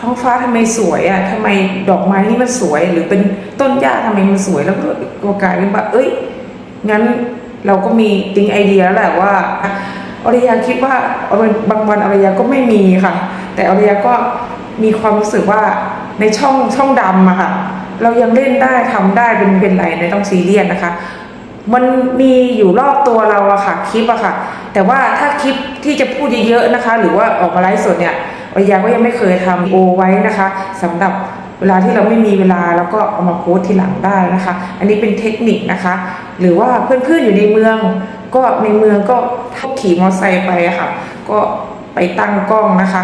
ท้องฟ้าทำไมสวยอะ่ะทำไมดอกไม้นี่มันสวย หรือเป็นต้นหญ้าทำไมมันสวย แล้วก็กกลายเป็นว่าเอ้ยงั้นเราก็มีติงไอเดียแล้วแหละว่าอริยาคิดว่าบางวันอริยาก็ไม่มีค่ะ แต่อริยาก็มีความรู้สึกว่าในช่องช่องดำอะค่ะเรายังเล่นได้ทำได้เป็นเป็นไรในต้องซีเรียสนะคะ มันมีอยู่รอบตัวเราอะค่ะคลิปอะค่ะ แต่ว่าถ้าคลิปที่จะพูดเยอะๆนะคะ หรือว่าออกมาไลฟ์สดเนี่ย ยาก็ยังไม่เคยทำโอไว้นะคะสำหรับเวลาที่เราไม่มีเวลาแล้วก็เอามาโพสทีหลังได้นะคะ อันนี้เป็นเทคนิคนะคะ หรือว่าเพื่อนๆอยู่ในเมือง ก็ในเมืองก็ทับขี่มอเตอร์ไซค์ไปค่ะ ก็ไปตั้งกล้องนะคะ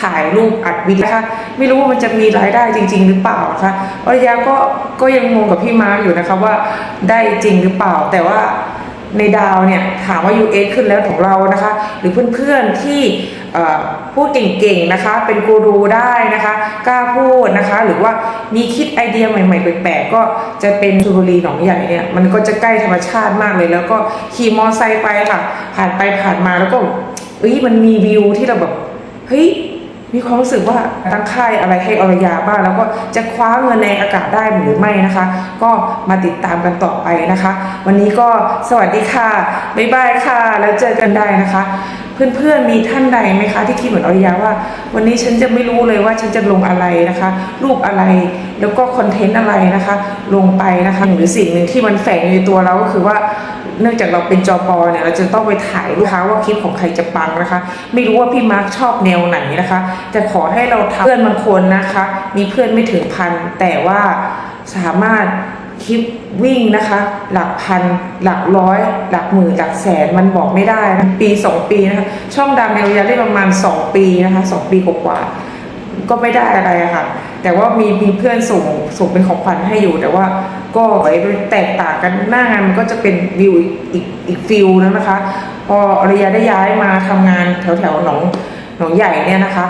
ถ่ายรูปอัดวิดีโอนะคะไม่รู้ว่ามันจะมีรายได้จริง ๆ หรือเปล่านะคะอริยาก็ก็ยังงงกับพี่มาร์คอยู่นะคะว่าได้จริงหรือเปล่า แต่ว่าในดาวเนี่ยถามว่า US ขึ้นแล้วของเรานะคะ หรือเพื่อนๆที่พูดเก่งๆนะคะ เป็นกูรูได้นะคะ กล้าพูดนะคะ หรือว่ามีคิดไอเดียใหม่ๆแปลกๆก็จะเป็นชลบุรีหนองใหญ่เนี่ยมันก็จะใกล้ธรรมชาติมากเลย แล้วก็ขี่มอไซค์ไปค่ะ ผ่านไปผ่านมาแล้วก็เอ้ยมันมีวิวที่เราแบบเฮ้ย มีความรู้สึกว่าตั้งค่ายอะไรให้อรยาบ้างแล้วก็จะคว้าเงินในอากาศได้หรือไม่นะคะ ก็มาติดตามกันต่อไปนะคะ วันนี้ก็สวัสดีค่ะบ๊ายบายค่ะ แล้วเจอกันได้นะคะ เพื่อนๆมีท่านใดไหมคะ ที่คิดเหมือนอริยาว่า วันนี้ฉันจะไม่รู้เลยว่าฉันจะลงอะไรนะคะ รูปอะไรแล้วก็คอนเทนต์อะไรนะคะ ลงไปนะคะหรือสิ่งหนึ่งที่มันแฝงอยู่ในตัวเราก็คือว่า เนื่องจากเราเป็นจอปอเนี่ยเราจะต้องไปถ่ายลูกค้าว่าคลิปของใครจะปังนะคะ ไม่รู้ว่าพี่มาร์คชอบแนวไหนนะคะ แต่ขอให้เราทำเพื่อนบางคนนะคะ มีเพื่อนไม่ถึงพันแต่ว่าสามารถคลิปวิ่งนะคะ หลักพัน หลักร้อย หลักหมื่นหลักแสนมันบอกไม่ได้นะปี 2 ปีนะคะ ช่องดังในระยะได้ประมาณ 2 ปีนะคะ 2 ปีกว่าก็ไม่ได้อะไระค่ะ แต่ว่ามีมีเพื่อนส่งส่งเป็นของขวัญให้อยู่ แต่ว่าก็ไว้แตกต่างกันหน้างานมันก็จะเป็นวิวอีกอีกฟิลแล้วนะคะ พออริยาได้ย้ายมาทำงานแถวแถวหนองหนองใหญ่เนี่ยนะคะ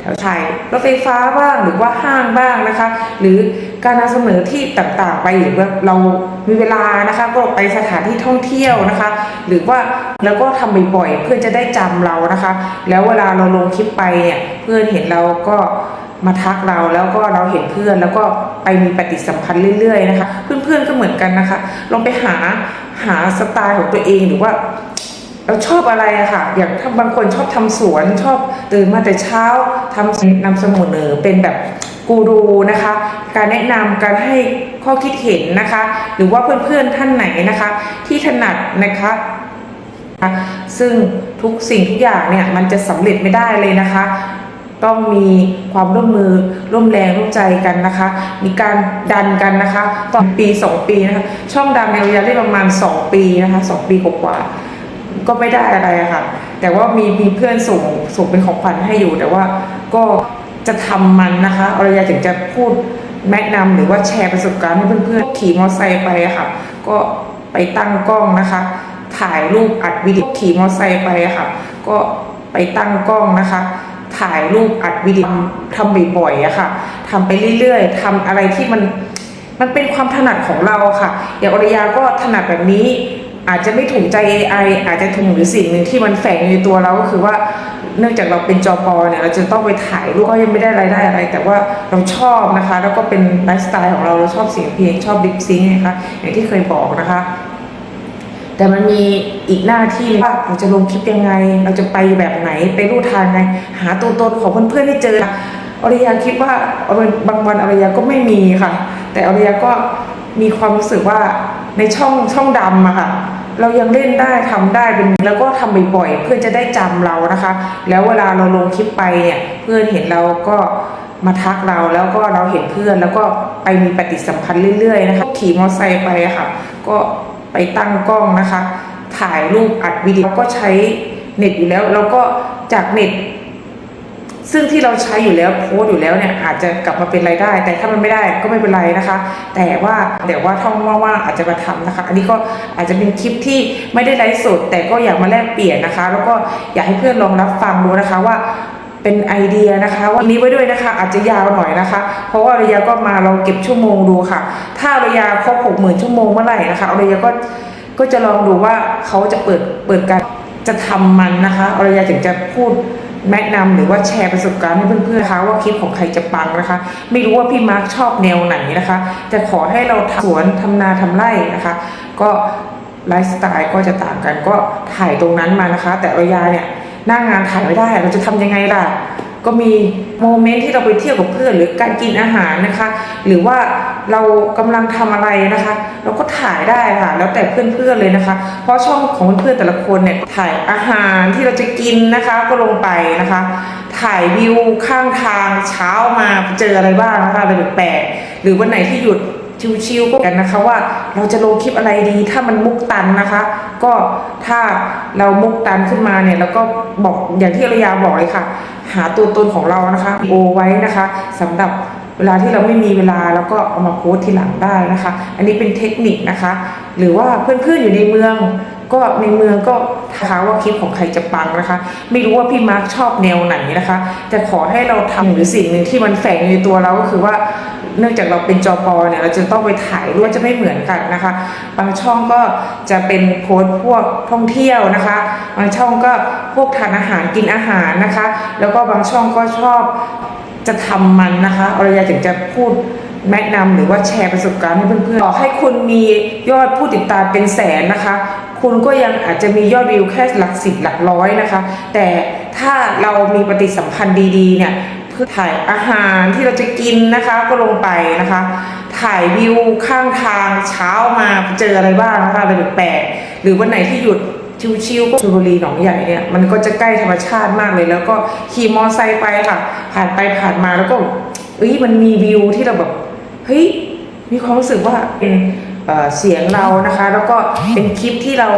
แถวชัยรถไฟฟ้าบ้างหรือว่าห้างบ้างนะคะ หรือการนำเสนอที่ต่างๆ ไปหรือว่าเรามีเวลานะคะ ก็ไปสถานที่ท่องเที่ยวนะคะ หรือว่าแล้วก็ทำบ่อยๆเพื่อนจะได้จำเรานะคะ แล้วเวลาเราลงคลิปไปเนี่ยเพื่อนเห็นเราก็ มาทักเราแล้วก็เราเห็นเพื่อนแล้วก็ไปมีปฏิสัมพันธ์เรื่อยๆนะคะ เพื่อนๆก็เหมือนกันนะคะ ลองไปหาหาสไตล์ของตัวเองหรือว่าเราชอบอะไรอะค่ะ อย่างถ้าบางคนชอบทำสวนชอบตื่นมาแต่เช้าทำนำเสนอเป็นแบบกูรูนะคะ การแนะนำการให้ข้อคิดเห็นนะคะ หรือว่าเพื่อนๆท่านไหนนะคะ ที่ถนัดนะคะซึ่งทุกสิ่งทุกอย่างเนี่ยมันจะสำเร็จไม่ได้เลยนะคะ ต้องมีความร่วมมือร่วมแรงร่วมใจกันนะคะ มีการดันกันนะคะตอนปี 2 ปีนะคะช่องดังในระยะได้ประมาณ 2 ปีนะคะ2ปีกว่าก็ไม่ได้อะไรอะค่ะ แต่ว่ามีมีเพื่อนส่งส่งเป็นของขวัญให้อยู่ แต่ว่าก็จะทำมันนะคะอรยาถึงจะพูดแนะนำหรือว่าแชร์ประสบการณ์ให้เพื่อนๆขี่มอเตอร์ไซค์ไปอะค่ะ ก็ไปตั้งกล้องนะคะ ถ่ายรูปอัดวิดีโอขี่มอเตอร์ไซค์ไปอะค่ะ ก็ไปตั้งกล้องนะคะ ถ่ายรูปอัดวิดีโอทำบ่อยๆอะค่ะทำไปเรื่อยๆทำอะไรที่มันมันเป็นความถนัดของเราค่ะ อย่างอริยาก็ถนัดแบบนี้ อาจจะไม่ถูกใจ AI อาจจะถูกหรือสิ่งหนึ่งที่มันแฝงอยู่ในตัวเราก็คือว่าเนื่องจากเราเป็นจอปอเนี่ยเราจะต้องไปถ่ายรูปก็ยังไม่ได้รายได้อะไร แต่ว่าเราชอบนะคะ แล้วก็เป็นไลฟ์สไตล์ของเราเราชอบเสียงเพลงชอบดิปซิงนะคะอย่างที่เคยบอกนะคะ แต่มันมีอีกหน้าที่ว่าเราจะลงคลิปยังไง เราจะไปแบบไหนไปรูทางไง หาตัวตนของเพื่อนๆให้เจออริยาคิดว่าบางวันอริยาก็ไม่มีค่ะ แต่อริยาก็มีความรู้สึกว่าในช่องช่องดำอะค่ะเรายังเล่นได้ทำได้เป็นแล้วก็ทำบ่อยๆเพื่อนจะได้จำเรานะคะ แล้วเวลาเราลงคลิปไปเนี่ยเพื่อนเห็นเราก็มาทักเราแล้วก็เราเห็นเพื่อนแล้วก็ไปมีปฏิสัมพันธ์เรื่อยๆนะคะขี่มอเตอร์ไซค์ไปอะค่ะ ก็ ไปตั้งกล้องนะคะ ถ่ายรูปอัดวิดีโอก็ใช้เน็ตอยู่แล้ว แล้วก็จากเน็ต ซึ่งที่เราใช้อยู่แล้วโพสต์อยู่แล้วเนี่ยอาจจะกลับมาเป็นรายได้ แต่ถ้ามันไม่ได้ก็ไม่เป็นไรนะคะ แต่ว่าเดี๋ยวว่าท่องว่างๆอาจจะมาทำนะคะ อันนี้ก็อาจจะเป็นคลิปที่ไม่ได้ไลฟ์สดแต่ก็อยากมาแลกเปลี่ยนนะคะ แล้วก็อยากให้เพื่อนลองรับฟังดูนะคะว่า เป็นไอเดียนะคะวันนี้ไว้ด้วยนะคะอาจจะยาวหน่อยนะคะ เพราะว่าระยะก็มาเราเก็บชั่วโมงดูค่ะ ถ้าระยะครบหกหมื่นชั่วโมงเมื่อไหร่นะคะระยะก็ก็จะลองดูว่าเขาจะเปิดเปิดการจะทำมันนะคะอรยาถึงจะพูดแนะนำหรือว่าแชร์ประสบการณ์ให้เพื่อนๆนะคะว่าคลิปของใครจะปังนะคะ ไม่รู้ว่าพี่มาร์คชอบแนวไหนนะคะ แต่ขอให้เราสวนทำนาทำไร่นะคะ ก็ไลฟ์สไตล์ก็จะต่างกันก็ถ่ายตรงนั้นมานะคะ แต่ระยาเนี่ย หน้างานถ่ายไม่ได้ เราจะทำยังไงล่ะ ก็มีโมเมนต์ที่เราไปเที่ยวกับเพื่อนหรือการกินอาหารนะคะ หรือว่าเรากำลังทำอะไรนะคะ เราก็ถ่ายได้ค่ะ แล้วแต่เพื่อนๆเลยนะคะ เพราะช่องของเพื่อนๆแต่ละคนเนี่ยถ่ายอาหารที่เราจะกินนะคะก็ลงไปนะคะ ถ่ายวิวข้างทางเช้ามาเจออะไรบ้างนะคะอะไรแปลกๆหรือวันไหนที่หยุด ชิวๆก็กันนะคะว่าเราจะลงคลิปอะไรดี ถ้ามันมุกตันนะคะ ก็ถ้าเรามุกตันขึ้นมาเนี่ยแล้วก็บอกอย่างที่อรยาบอกเลยค่ะ หาตัวตนของเรานะคะโอไว้นะคะสำหรับเวลาที่เราไม่มีเวลาแล้วก็เอามาโพสทีหลังได้นะคะ อันนี้เป็นเทคนิคนะคะ หรือว่าเพื่อนๆอยู่ในเมือง ก็ในเมืองก็ท้าว่าคลิปของใครจะปังนะคะ ไม่รู้ว่าพี่มาร์คชอบแนวไหนนะคะ แต่ขอให้เราทำหรือสิ่งหนึ่งที่มันแฝงอยู่ในตัวเราก็คือว่า เนื่องจากเราเป็นจอปอเนี่ยเราจะต้องไปถ่ายรูปจะไม่เหมือนกันนะคะ บางช่องก็จะเป็นโพสพวกท่องเที่ยวนะคะ บางช่องก็พวกทานอาหารกินอาหารนะคะ แล้วก็บางช่องก็ชอบจะทำมันนะคะอรยาถึงจะพูดแนะนำหรือว่าแชร์ประสบการณ์ให้เพื่อนๆต่อให้คุณมียอดผู้ติดตามเป็นแสนนะคะ คุณก็ยังอาจจะมียอดวิวแค่หลักสิบหลักร้อยนะคะ แต่ถ้าเรามีปฏิสัมพันธ์ดีๆเนี่ย เพื่อถ่ายอาหารที่เราจะกินนะคะก็ลงไปนะคะ ถ่ายวิวข้างทางเช้ามาเจออะไรบ้างนะคะอะไรแปลกๆหรือวันไหนที่หยุดชิวๆก็ชลบุรีหนองใหญ่เนี่ยมันก็จะใกล้ธรรมชาติมากเลย แล้วก็ขี่มอไซค์ไปค่ะ ผ่านไปผ่านมาแล้วก็เอ้ยมันมีวิวที่เราแบบเฮ้ยมีความรู้สึกว่าเป็นเสียงเรานะคะ แล้วก็เป็นคลิปที่เรา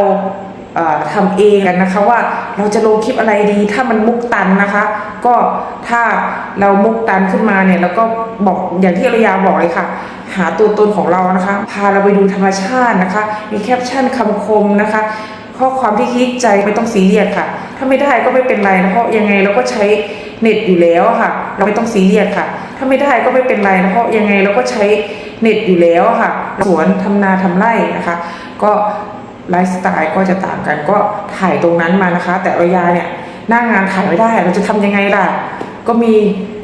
ทำเองกันนะคะว่าเราจะลงคลิปอะไรดี ถ้ามันมุกตันนะคะ ก็ถ้าเรามุกตันขึ้นมาเนี่ยแล้วก็บอกอย่างที่อรยาบอกเลยค่ะ หาตัวตนของเรานะคะ พาเราไปดูธรรมชาตินะคะ มีแคปชั่นคำคมนะคะ ข้อความที่คิดใจไม่ต้องซีเรียสค่ะ ถ้าไม่ได้ก็ไม่เป็นไรนะเพราะยังไงเราก็ใช้เน็ตอยู่แล้วค่ะ เราไม่ต้องซีเรียสค่ะ ถ้าไม่ได้ก็ไม่เป็นไรนะเพราะยังไงเราก็ใช้เน็ตอยู่แล้วค่ะ สวนทำนาทำไร่นะคะ ก็ ไลฟ์สไตล์ก็จะต่างกันก็ถ่ายตรงนั้นมานะคะ แต่ระยาเนี่ยหน้างานถ่ายไม่ได้เราจะทำยังไงล่ะ ก็มี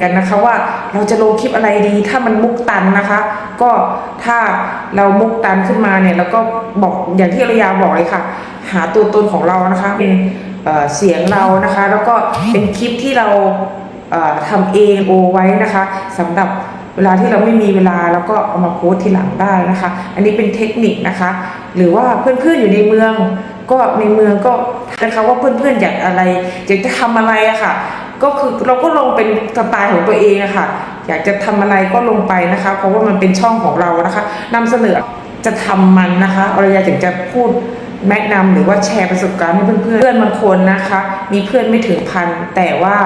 กันนะคะว่าเราจะลงคลิปอะไรดี ถ้ามันมุกตันนะคะ ก็ถ้าเรามุกตันขึ้นมาเนี่ยแล้วก็บอกอย่างที่อรยาบอกเลยค่ะ หาตัวตนของเรานะคะเป็นเอ่อเสียงเรานะคะ แล้วก็เป็นคลิปที่เราเอ่อทำเองโอไว้นะคะสำหรับ เวลาที่เราไม่มีเวลาแล้วก็เอามาโพสทีหลังได้นะคะ อันนี้เป็นเทคนิคนะคะ หรือว่าเพื่อนๆอยู่ในเมือง ก็ในเมืองก็นะคะว่าเพื่อนๆอยากอะไรอยากจะทำอะไรอะค่ะ ก็คือเราก็ลงเป็นสไตล์ของตัวเองอะค่ะ อยากจะทำอะไรก็ลงไปนะคะ เพราะว่ามันเป็นช่องของเรานะคะนำเสนอจะทำมันนะคะอรยาถึงจะพูดแนะนำหรือว่าแชร์ประสบการณ์ให้เพื่อนๆเพื่อนบางคนนะคะ มีเพื่อนไม่ถึงพันแต่ว่า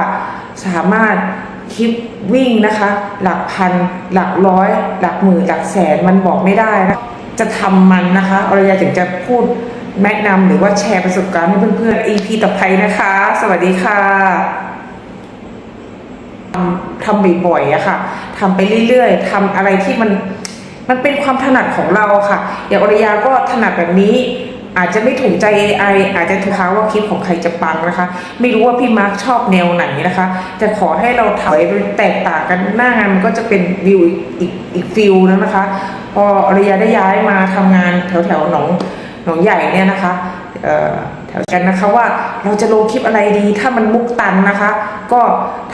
สามารถ คลิปวิ่งนะคะ หลักพัน หลักร้อย หลักหมื่นหลักแสนมันบอกไม่ได้นะจะทำมันนะคะอรยาถึงจะพูดแนะนำหรือว่าแชร์ประสบการณ์ให้เพื่อนๆ EP ต่อไปนะคะ สวัสดีค่ะทำทำบ่อยๆอะค่ะทำไปเรื่อยๆทำอะไรที่มันมันเป็นความถนัดของเราค่ะ อย่างอรยาก็ถนัดแบบนี้ อาจจะไม่ถูกใจ AI อาจจะถูกค้าว่าคลิปของใครจะปังนะคะ ไม่รู้ว่าพี่มาร์คชอบแนวไหนนะคะ แต่ขอให้เราถอยไปแตกต่างกันหน้างานมันก็จะเป็นวิวอีกอีกฟิลนึงนะคะ พออรยาได้ย้ายมาทำงานแถวแถวหนองหนองใหญ่เนี่ยนะคะเอ่อแถวกันนะคะว่าเราจะลงคลิปอะไรดีถ้ามันมุกตันนะคะ ก็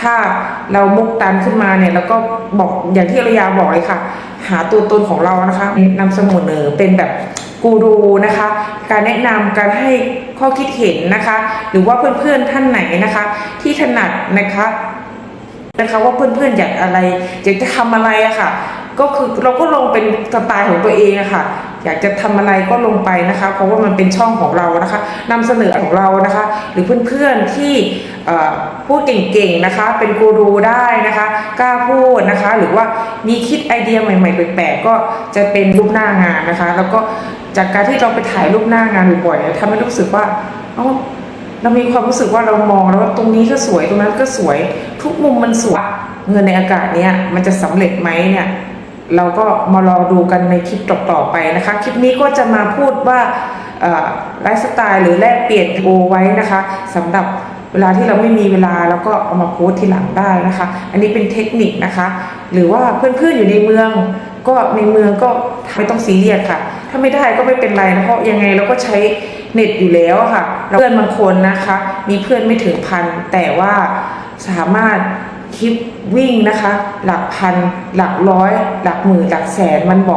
ถ้าเรามุกตันขึ้นมาเนี่ยแล้วก็บอกอย่างที่อรยาบอกเลยค่ะ หาตัวตนของเรานะคะนำเสนอเป็นแบบกูรูนะคะ การแนะนำการให้ข้อคิดเห็นนะคะ หรือว่าเพื่อนๆท่านไหนนะคะ ที่ถนัดนะคะนะคะว่าเพื่อนๆอยากอะไรอยากจะทำอะไรอะค่ะ ก็คือเราก็ลงเป็นสไตล์ของตัวเองอะค่ะ อยากจะทำอะไรก็ลงไปนะคะ เพราะว่ามันเป็นช่องของเรานะคะนำเสนอของเรานะคะ หรือเพื่อนๆที่เอ่พูดเก่งๆนะคะ เป็นกูรูได้นะคะกล้าพูดนะคะ หรือว่ามีคิดไอเดียใหม่ๆแปลกๆก็จะเป็นรูปหน้างานนะคะ แล้วก็ จากการที่เราไปถ่ายรูปหน้างานบ่อยๆทำให้รู้สึกว่าเอ้าเรามีความรู้สึกว่าเรามองแล้วว่าตรงนี้ก็สวยตรงนั้นก็สวย ทุกมุมมันสวยเงินในอากาศเนี้ยมันจะสำเร็จไหมเนี่ยเราก็มารอดูกันในคลิปต่อๆไปนะคะ คลิปนี้ก็จะมาพูดว่าไลฟ์สไตล์หรือแลกเปลี่ยนโอไว้นะคะสำหรับเวลาที่เราไม่มีเวลาเราก็เอามาโพสทีหลังได้นะคะ อันนี้เป็นเทคนิคนะคะ หรือว่าเพื่อนๆอยู่ในเมือง ก็ในเมืองก็ไม่ต้องซีเรียสค่ะ ถ้าไม่ได้ก็ไม่เป็นไรนะเพราะยังไงเราก็ใช้เน็ตอยู่แล้วค่ะเพื่อนบางคนนะคะ มีเพื่อนไม่ถึงพันแต่ว่าสามารถคลิปวิ่งนะคะ หลักพัน หลักร้อย หลักหมื่นหลักแสนมันบอก